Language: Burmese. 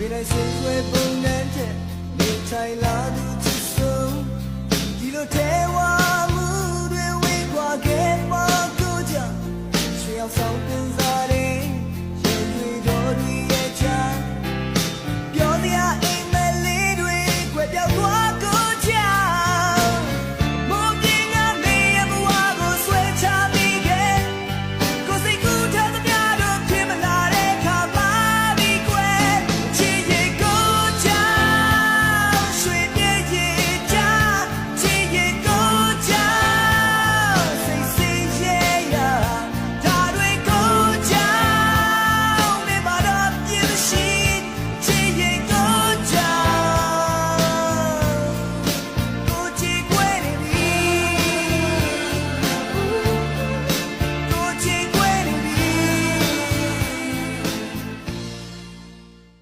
别来心会不难见，你才拉住之手，一路台湾路对为挂给我国家，需要草根上